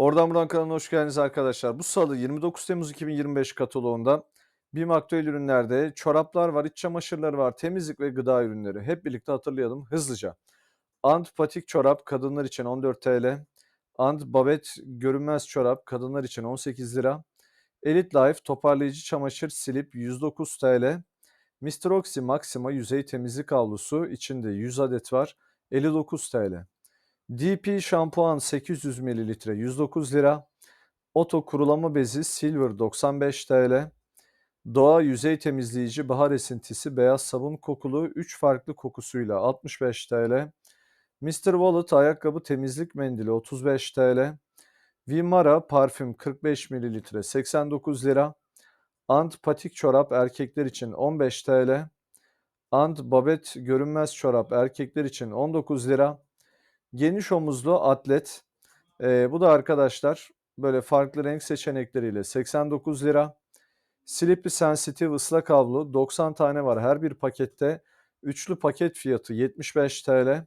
Oradan buradan kanalına hoş geldiniz arkadaşlar. Bu salı 29 Temmuz 2025 kataloğunda BİM aktüel ürünlerde çoraplar var, iç çamaşırları var, temizlik ve gıda ürünleri. Hep birlikte hatırlayalım hızlıca. Ant patik çorap kadınlar için 14 TL. Ant babet görünmez çorap kadınlar için 18 lira. Elite Life toparlayıcı çamaşır silip 109 TL. Mr. Oxy Maxima yüzey temizlik havlusu içinde 100 adet var 59 TL. DP şampuan 800 ml 109 lira. Oto kurulama bezi Silver 95 TL. Doğa yüzey temizleyici bahar esintisi beyaz sabun kokulu 3 farklı kokusuyla 65 TL. Mr. Wallet ayakkabı temizlik mendili 35 TL. Vimara parfüm 45 ml 89 lira. Ant patik çorap erkekler için 15 TL. Ant babet görünmez çorap erkekler için 19 lira. Geniş omuzlu atlet. Ee, bu da arkadaşlar böyle farklı renk seçenekleriyle 89 lira. Slippery Sensitive ıslak havlu 90 tane var her bir pakette. Üçlü paket fiyatı 75 TL.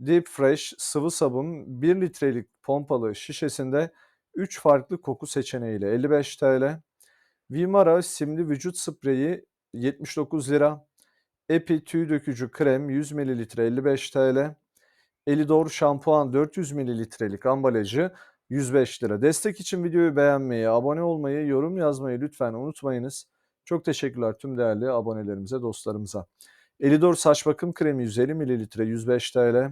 Deep Fresh sıvı sabun 1 litrelik pompalı şişesinde 3 farklı koku seçeneğiyle 55 TL. Vimara simli vücut spreyi 79 lira. Epi tüy dökücü krem 100 ml 55 TL. Elidor şampuan 400 mililitrelik ambalajı 105 lira. Destek için videoyu beğenmeyi, abone olmayı, yorum yazmayı lütfen unutmayınız. Çok teşekkürler tüm değerli abonelerimize, dostlarımıza. Elidor saç bakım kremi 150 mililitre 105 TL.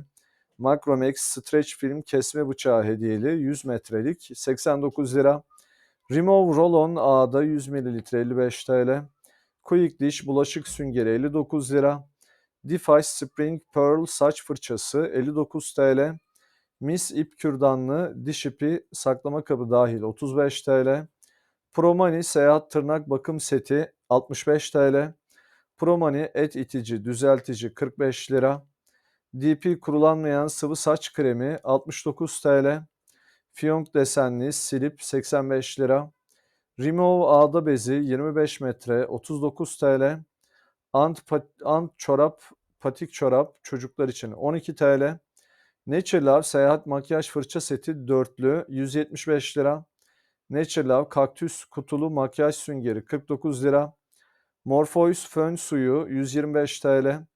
Macromex Stretch Film kesme bıçağı hediyeli 100 metrelik 89 lira. Remove Roll-On A'da 100 mililitre 55 TL. Quick Dish bulaşık süngeri 59 lira. Defice Spring Pearl saç fırçası 59 TL. Miss ip kürdanlı diş ipi saklama kabı dahil 35 TL. Promani seyahat tırnak bakım seti 65 TL. Promani et itici düzeltici 45 lira. DP kurulanmayan sıvı saç kremi 69 TL. Fiyonk desenli silip 85 lira. Remove ağda bezi 25 metre 39 TL. Ant, ant çorap, patik çorap çocuklar için 12 TL. Nature Love seyahat makyaj fırça seti dörtlü 175 lira. Nature Love kaktüs kutulu makyaj süngeri 49 lira. Morpheus fön suyu 125 TL.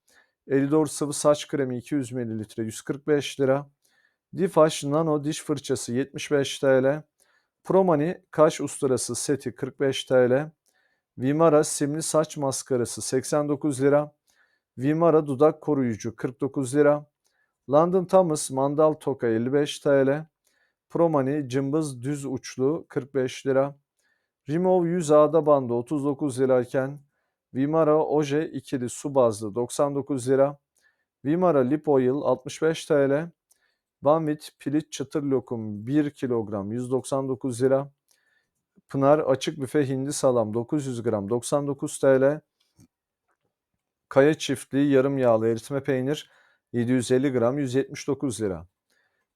Elidor sıvı saç kremi 200 ml 145 lira. Difaş Nano diş fırçası 75 TL. Promani kaş usturası seti 45 TL. Vimara simli saç maskarası 89 lira. Vimara dudak koruyucu 49 lira. London Thomas mandal toka 55 TL. Promani cımbız düz uçlu 45 lira. Remove 100 ağda bandı 39 lirayken Vimara Oje ikili su bazlı 99 lira. Vimara Lip Oil 65 TL. Banvit pilit çıtır lokum 1 kilogram 199 lira. Pınar açık büfe hindi salam 900 gram 99 TL. Kaya çiftliği yarım yağlı eritme peynir 750 gram 179 lira.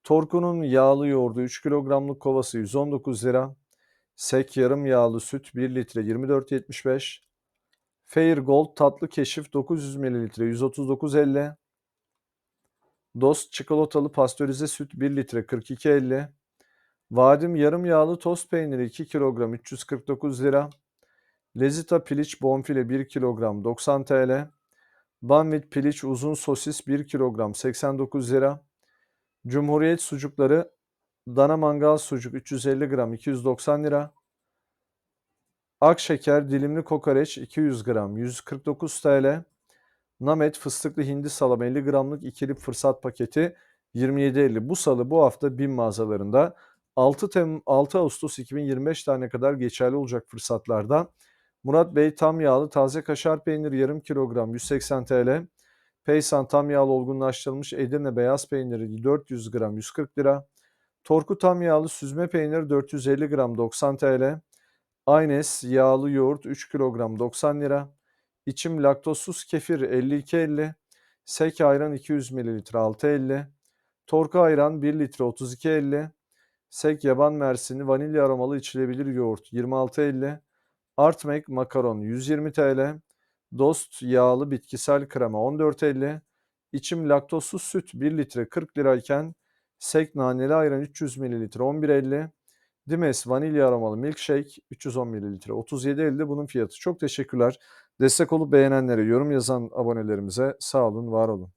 Torku'nun yağlı yoğurdu 3 kilogramlık kovası 119 lira. Sek yarım yağlı süt 1 litre 24.75. Fair Gold tatlı keşif 900 ml 139.50. Dost çikolatalı pastörize süt 1 litre 42.50. Vadim yarım yağlı tost peyniri 2 kilogram 349 lira. Lezita piliç bonfile 1 kilogram 90 TL. Banvit piliç uzun sosis 1 kilogram 89 lira. Cumhuriyet sucukları dana mangal sucuk 350 gram 290 lira. Akşeker dilimli kokoreç 200 gram 149 TL. Namet fıstıklı hindi salam 50 gramlık ikili fırsat paketi 27.50. Bu salı bu hafta BİM mağazalarında 6, Tem 6 Ağustos 2025 tane kadar geçerli olacak fırsatlarda Murat Bey tam yağlı taze kaşar peynir yarım kilogram 180 TL. Peysan tam yağlı olgunlaştırılmış Edirne beyaz peyniri 400 gram 140 lira. Torku tam yağlı süzme peynir 450 gram 90 TL. Aynes yağlı yoğurt 3 kilogram 90 lira. İçim laktozsuz kefir 52.50. Sek ayran 200 ml 6.50. Torku ayran 1 litre 32.50. Sek yaban mersini vanilya aromalı içilebilir yoğurt 26.50. Artmek makaron 120 TL. Dost yağlı bitkisel krema 14.50. İçim laktozsuz süt 1 litre 40 lirayken Sek naneli ayran 300 ml 11.50. Dimes vanilya aromalı milkshake 310 ml 37.50 bunun fiyatı. Çok teşekkürler. Destek olup beğenenlere, yorum yazan abonelerimize sağ olun, var olun.